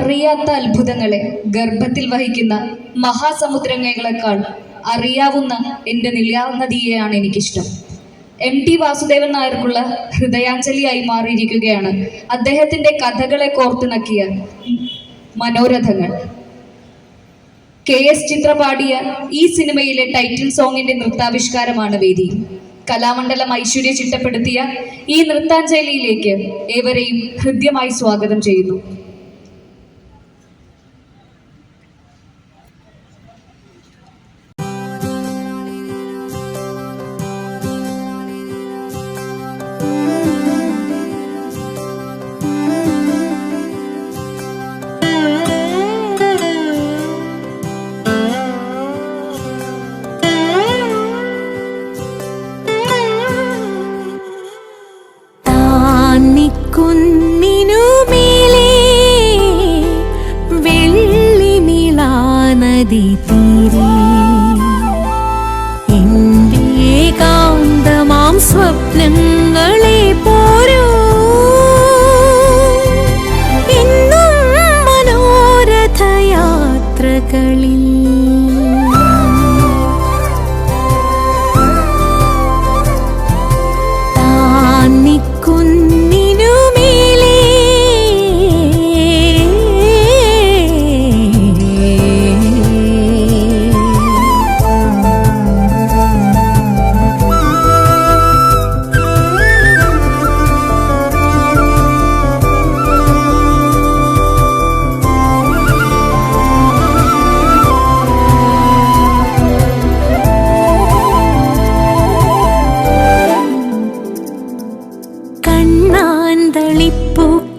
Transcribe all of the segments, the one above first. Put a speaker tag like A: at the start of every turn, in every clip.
A: അറിയാത്ത അത്ഭുതങ്ങളെ ഗർഭത്തിൽ വഹിക്കുന്ന മഹാസമുദ്രങ്ങളെക്കാൾ അറിയാവുന്ന എന്റെ നിലാനദിയെയാണ് എനിക്കിഷ്ടം. എം ടി വാസുദേവൻ നായർക്കുള്ള ഹൃദയാഞ്ജലിയായി മാറിയിരിക്കുകയാണ്. അദ്ദേഹത്തിന്റെ കഥകളെ കോർത്തിണക്കിയ മനോരഥങ്ങൾ. കെ എസ് ചിത്ര പാടിയ ഈ സിനിമയിലെ ടൈറ്റിൽ സോങ്ങിന്റെ നൃത്താവിഷ്കാരമാണ് വേദി. കലാമണ്ഡലം ഐശ്വര്യ ചിട്ടപ്പെടുത്തിയ ഈ നൃത്താഞ്ജലിയിലേക്ക് ഏവരെയും ഹൃദ്യമായി സ്വാഗതം ചെയ്യുന്നു.
B: വെള്ളിനിളാനദി തീരെ എന്റെ സ്വപ്നങ്ങളെ പോരൂ. എന്നും മനോരഥയാത്രകളിൽ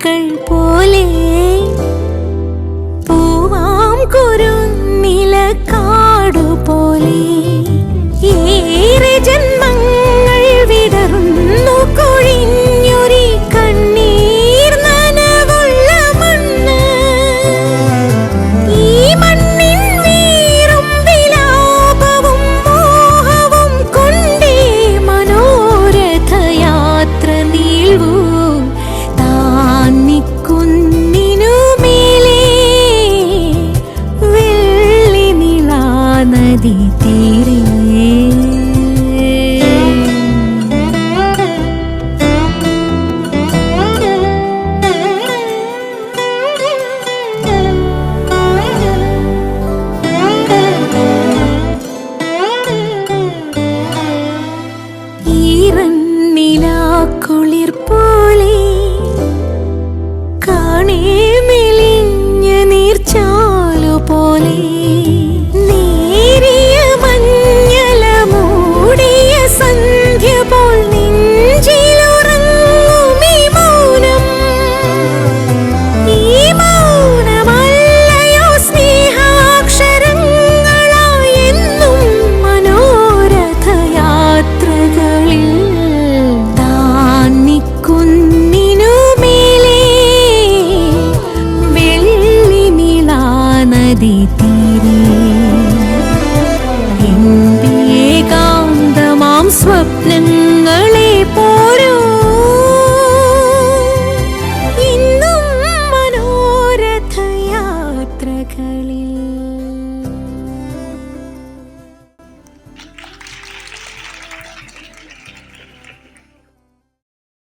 B: பூக்கள் போல തീരെ